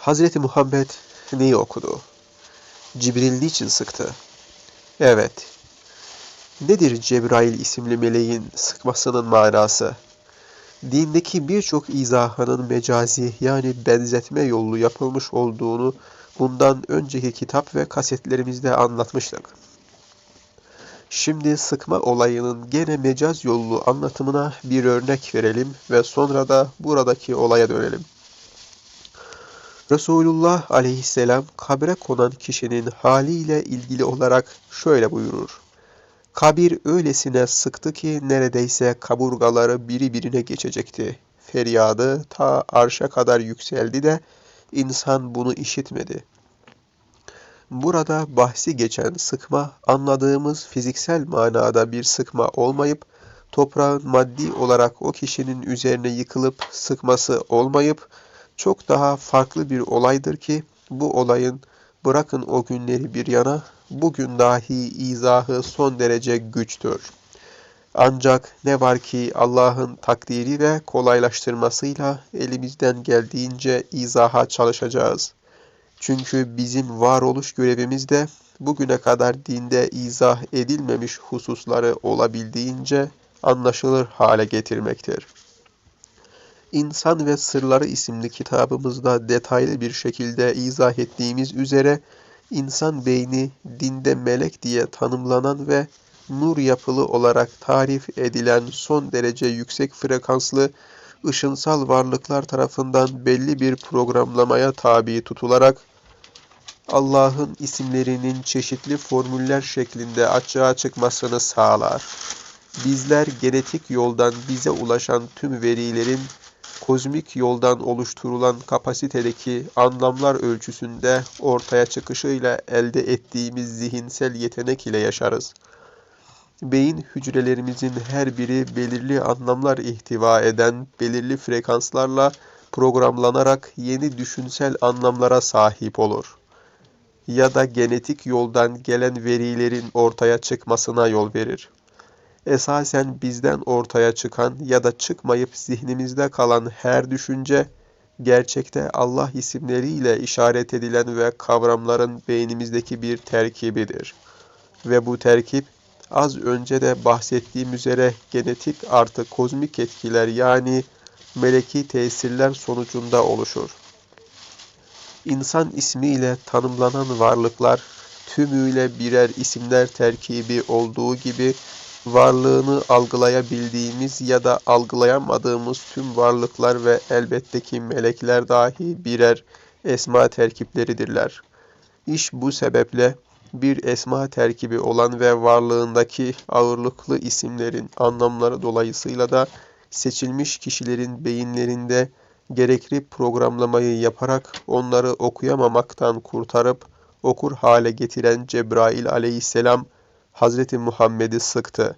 Hazreti Muhammed neyi okudu? Cibril niçin sıktı? Evet. Nedir Cebrail isimli meleğin sıkmasının manası? Dindeki birçok izahının mecazi yani benzetme yolu yapılmış olduğunu bundan önceki kitap ve kasetlerimizde anlatmıştık. Şimdi sıkma olayının gene mecaz yollu anlatımına bir örnek verelim ve sonra da buradaki olaya dönelim. Resulullah aleyhisselam kabre konan kişinin haliyle ilgili olarak şöyle buyurur. Kabir öylesine sıktı ki neredeyse kaburgaları biri birine geçecekti. Feryadı ta arşa kadar yükseldi de insan bunu işitmedi. Burada bahsi geçen sıkma anladığımız fiziksel manada bir sıkma olmayıp toprağın maddi olarak o kişinin üzerine yıkılıp sıkması olmayıp çok daha farklı bir olaydır ki bu olayın bırakın o günleri bir yana bugün dahi izahı son derece güçtür. Ancak ne var ki Allah'ın takdiri ve kolaylaştırmasıyla elimizden geldiğince izaha çalışacağız. Çünkü bizim varoluş görevimiz de bugüne kadar dinde izah edilmemiş hususları olabildiğince anlaşılır hale getirmektir. İnsan ve Sırları isimli kitabımızda detaylı bir şekilde izah ettiğimiz üzere insan beyni dinde melek diye tanımlanan ve nur yapılı olarak tarif edilen son derece yüksek frekanslı ışınsal varlıklar tarafından belli bir programlamaya tabi tutularak Allah'ın isimlerinin çeşitli formüller şeklinde açığa çıkmasını sağlar. Bizler genetik yoldan bize ulaşan tüm verilerin kozmik yoldan oluşturulan kapasitedeki anlamlar ölçüsünde ortaya çıkışıyla elde ettiğimiz zihinsel yetenek ile yaşarız. Beyin hücrelerimizin her biri belirli anlamlar ihtiva eden belirli frekanslarla programlanarak yeni düşünsel anlamlara sahip olur. Ya da genetik yoldan gelen verilerin ortaya çıkmasına yol verir esasen bizden ortaya çıkan ya da çıkmayıp zihnimizde kalan her düşünce, gerçekte Allah isimleriyle işaret edilen ve kavramların beynimizdeki bir terkibidir. Ve bu terkip, az önce de bahsettiğim üzere genetik artı kozmik etkiler yani meleki tesirler sonucunda oluşur. İnsan ismiyle tanımlanan varlıklar tümüyle birer isimler terkibi olduğu gibi varlığını algılayabildiğimiz ya da algılayamadığımız tüm varlıklar ve elbette ki melekler dahi birer esma terkipleridirler. İş bu sebeple bir esma terkibi olan ve varlığındaki ağırlıklı isimlerin anlamları dolayısıyla da seçilmiş kişilerin beyinlerinde gerekli programlamayı yaparak onları okuyamamaktan kurtarıp okur hale getiren Cebrail aleyhisselam Hazreti Muhammed'i sıktı.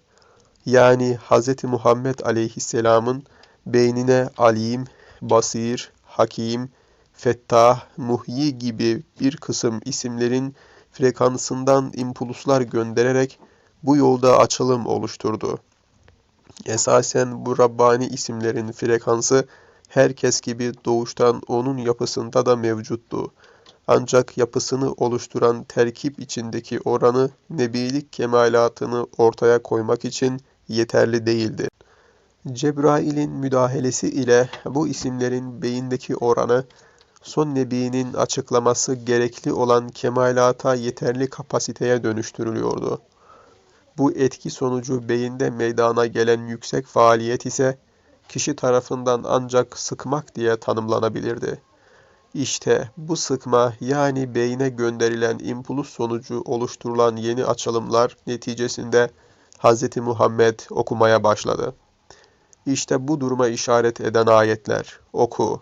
Yani Hazreti Muhammed aleyhisselamın beynine alim, basir, hakim, fettah, muhyi gibi bir kısım isimlerin frekansından impulslar göndererek bu yolda açılım oluşturdu. Esasen bu Rabbani isimlerin frekansı herkes gibi doğuştan onun yapısında da mevcuttu. Ancak yapısını oluşturan terkip içindeki oranı nebilik kemalatını ortaya koymak için yeterli değildi. Cebrail'in müdahalesi ile bu isimlerin beyindeki oranı son nebinin açıklaması gerekli olan kemalata yeterli kapasiteye dönüştürülüyordu. Bu etki sonucu beyinde meydana gelen yüksek faaliyet ise kişi tarafından ancak sıkmak diye tanımlanabilirdi. İşte bu sıkma yani beyne gönderilen impuls sonucu oluşturulan yeni açılımlar neticesinde Hz. Muhammed okumaya başladı. İşte bu duruma işaret eden ayetler. Oku.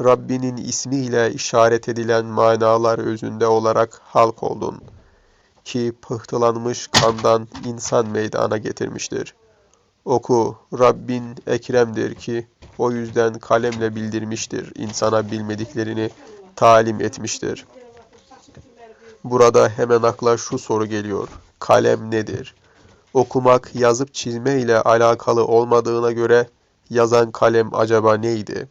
Rabbinin ismiyle işaret edilen manalar özünde olarak halk oldun. Ki pıhtılanmış kandan insan meydana getirmiştir. Oku, Rabbin ekremdir ki o yüzden kalemle bildirmiştir, insana bilmediklerini talim etmiştir. Burada hemen akla şu soru geliyor. Kalem nedir? Okumak, yazıp çizme ile alakalı olmadığına göre yazan kalem acaba neydi?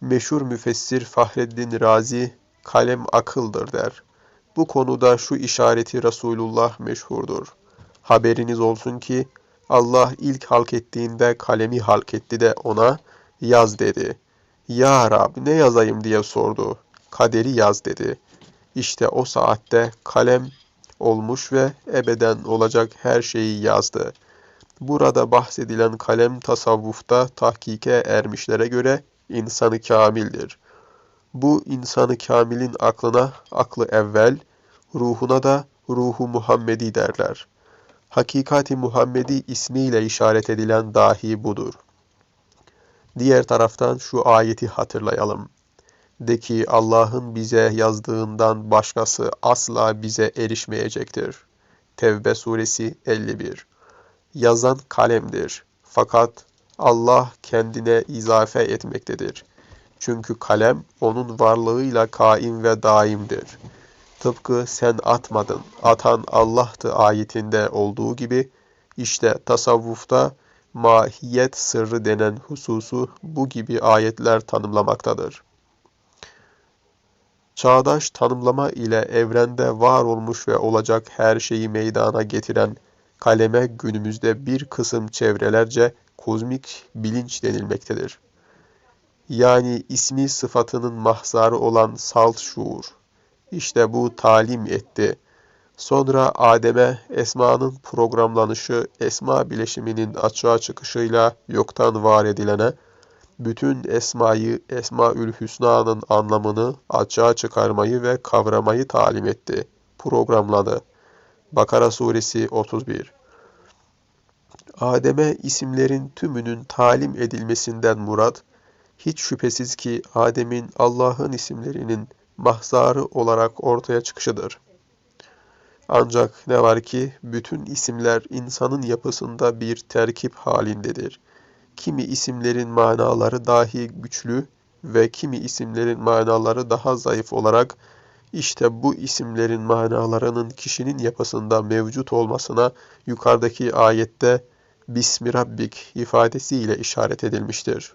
Meşhur müfessir Fahreddin Razi, kalem akıldır der. Bu konuda şu işareti Resulullah meşhurdur. Haberiniz olsun ki Allah ilk halk ettiğinde kalemi halk etti de ona yaz dedi. Ya Rab ne yazayım diye sordu. Kaderi yaz dedi. İşte o saatte kalem olmuş ve ebeden olacak her şeyi yazdı. Burada bahsedilen kalem tasavvufta tahkike ermişlere göre insanı kamildir. Bu insanı kamilin aklına aklı evvel, ruhuna da ruhu Muhammedi derler. Hakikati Muhammedi ismiyle işaret edilen dahi budur. Diğer taraftan şu ayeti hatırlayalım. De ki Allah'ın bize yazdığından başkası asla bize erişmeyecektir. Tevbe suresi 51 Yazan kalemdir. Fakat Allah kendine izafe etmektedir. Çünkü kalem onun varlığıyla kaim ve daimdir. Tıpkı sen atmadın, atan Allah'tı ayetinde olduğu gibi, işte tasavvufta mahiyet sırrı denen hususu bu gibi ayetler tanımlamaktadır. Çağdaş tanımlama ile evrende var olmuş ve olacak her şeyi meydana getiren kaleme günümüzde bir kısım çevrelerce kozmik bilinç denilmektedir. Yani ismi sıfatının mahzarı olan salt şuur. İşte bu talim etti. Sonra Adem'e esmanın programlanışı, esma bileşiminin açığa çıkışıyla yoktan var edilene, bütün esmayı, Esmaül Hüsna'nın anlamını açığa çıkarmayı ve kavramayı talim etti, programladı. Bakara suresi 31 Adem'e isimlerin tümünün talim edilmesinden murat, hiç şüphesiz ki Adem'in Allah'ın isimlerinin mahzarı olarak ortaya çıkışıdır. Ancak ne var ki bütün isimler insanın yapısında bir terkip halindedir. Kimi isimlerin manaları dahi güçlü ve kimi isimlerin manaları daha zayıf olarak işte bu isimlerin manalarının kişinin yapısında mevcut olmasına yukarıdaki ayette Bismi Rabbik ifadesiyle işaret edilmiştir.